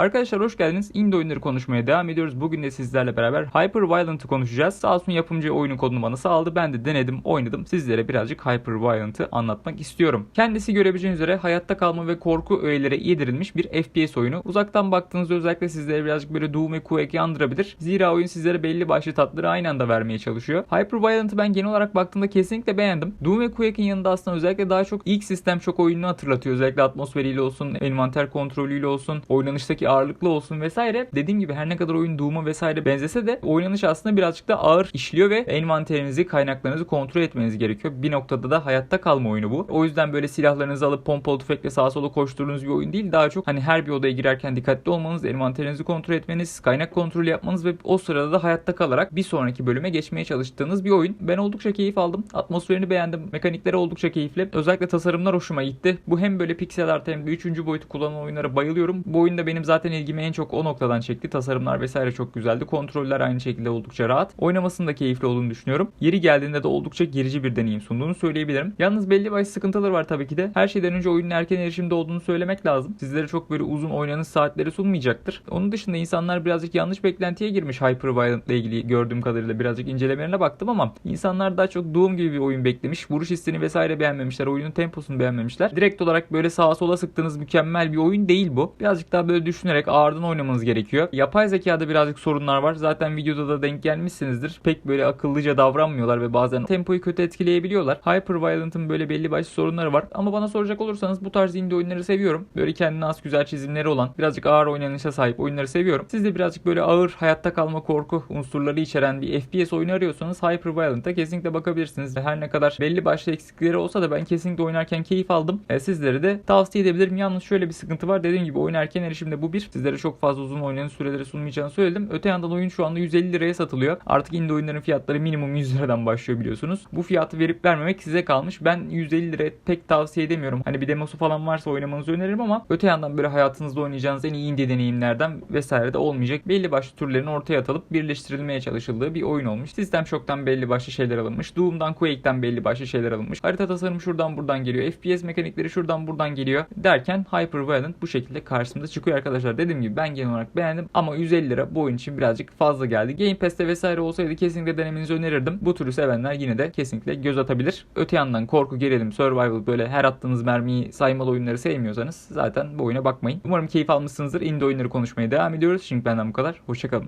Arkadaşlar hoş geldiniz. Indie oyunları konuşmaya devam ediyoruz. Bugün de sizlerle beraber Hyper Violent'ı konuşacağız. Sağ olsun yapımcı oyunun kodunu bana sağladı. Ben de denedim, oynadım. Sizlere birazcık Hyper Violent'ı anlatmak istiyorum. Kendisi görebileceğiniz üzere hayatta kalma ve korku öğeleri yedirilmiş bir FPS oyunu. Uzaktan baktığınızda özellikle sizlere birazcık böyle Doom ve Quake yandırabilir. Zira oyun sizlere belli başlı tatları aynı anda vermeye çalışıyor. Hyper Violent'ı ben genel olarak baktığımda kesinlikle beğendim. Doom ve Quake'in yanında aslında özellikle daha çok ilk sistem şok oyununu hatırlatıyor. Özellikle atmosferiyle olsun, envanter kontrolüyle olsun, oynanıştaki ağırlıklı olsun vesaire. Dediğim gibi her ne kadar oyun Doom'a vesaire benzese de oynanış aslında birazcık da ağır işliyor ve envanterinizi, kaynaklarınızı kontrol etmeniz gerekiyor. Bir noktada da hayatta kalma oyunu bu. O yüzden böyle silahlarınızı alıp pompalı tüfekle sağa sola koşturduğunuz bir oyun değil. Daha çok hani her bir odaya girerken dikkatli olmanız, envanterinizi kontrol etmeniz, kaynak kontrolü yapmanız ve o sırada da hayatta kalarak bir sonraki bölüme geçmeye çalıştığınız bir oyun. Ben oldukça keyif aldım. Atmosferini beğendim. Mekanikleri oldukça keyifli. Özellikle tasarımlar hoşuma gitti. Bu hem böyle piksel art hem de 3. boyutu kullanan oyunlara bayılıyorum. Bu oyunda benim zaten ilgimi en çok o noktadan çekti. Tasarımlar vesaire çok güzeldi. Kontroller aynı şekilde oldukça rahat. Oynamasının da keyifli olduğunu düşünüyorum. Yeri geldiğinde de oldukça gerici bir deneyim sunduğunu söyleyebilirim. Yalnız belli başlı sıkıntıları var tabii ki de. Her şeyden önce oyunun erken erişimde olduğunu söylemek lazım. Sizlere çok böyle uzun oynanış saatleri sunmayacaktır. Onun dışında insanlar birazcık yanlış beklentiye girmiş Hyper Violent ile ilgili gördüğüm kadarıyla birazcık incelemelerine baktım ama insanlar daha çok Doom gibi bir oyun beklemiş. Vuruş hissini vesaire beğenmemişler. Oyunun temposunu beğenmemişler. Direkt olarak böyle sağa sola sıktığınız mükemmel bir oyun değil bu. Birazcık daha böyle düşünerek ağırdan oynamanız gerekiyor. Yapay zekada birazcık sorunlar var. Zaten videoda da denk gelmişsinizdir. Pek böyle akıllıca davranmıyorlar ve bazen tempoyu kötü etkileyebiliyorlar. Hyper Violent'ın böyle belli başlı sorunları var. Ama bana soracak olursanız bu tarz indie oyunları seviyorum. Böyle kendine az güzel çizimleri olan, birazcık ağır oynanışa sahip oyunları seviyorum. Siz de birazcık böyle ağır hayatta kalma korku unsurları içeren bir FPS oyunu arıyorsanız Hyper Violent'a kesinlikle bakabilirsiniz. Her ne kadar belli başlı eksikleri olsa da ben kesinlikle oynarken keyif aldım. E, sizlere de tavsiye edebilirim. Yalnız şöyle bir sıkıntı var. Dediğim gibi oyun erken erişimde bu bir. Sizlere çok fazla uzun oynanış süreleri sunmayacağını söyledim. Öte yandan oyun şu anda 150 liraya satılıyor. Artık indie oyunların fiyatları minimum 100 liradan başlıyor biliyorsunuz. Bu fiyatı verip vermemek size kalmış. Ben 150 liraya pek tavsiye edemiyorum. Hani bir demosu falan varsa oynamanızı öneririm ama öte yandan böyle hayatınızda oynayacağınız en iyi indie deneyimlerden vesaire de olmayacak. Belli başlı türlerin ortaya atılıp birleştirilmeye çalışıldığı bir oyun olmuş. Sistem şoktan belli başlı şeyler alınmış. Doom'dan Quake'den belli başlı şeyler alınmış. Harita tasarımı şuradan buradan geliyor. FPS mekanikleri şuradan buradan geliyor. Derken Hyper Violent bu şekilde karşımıza çıkıyor arkadaşlar. Dediğim gibi ben genel olarak beğendim ama 150 lira bu oyun için birazcık fazla geldi. Game Pass'te vesaire olsaydı kesinlikle denemenizi önerirdim. Bu türü sevenler yine de kesinlikle göz atabilir. Öte yandan korku, gerilim, survival böyle her attığınız mermiyi saymalı oyunları sevmiyorsanız zaten bu oyuna bakmayın. Umarım keyif almışsınızdır. Indie oyunları konuşmaya devam ediyoruz. Şimdi benden bu kadar. Hoşçakalın.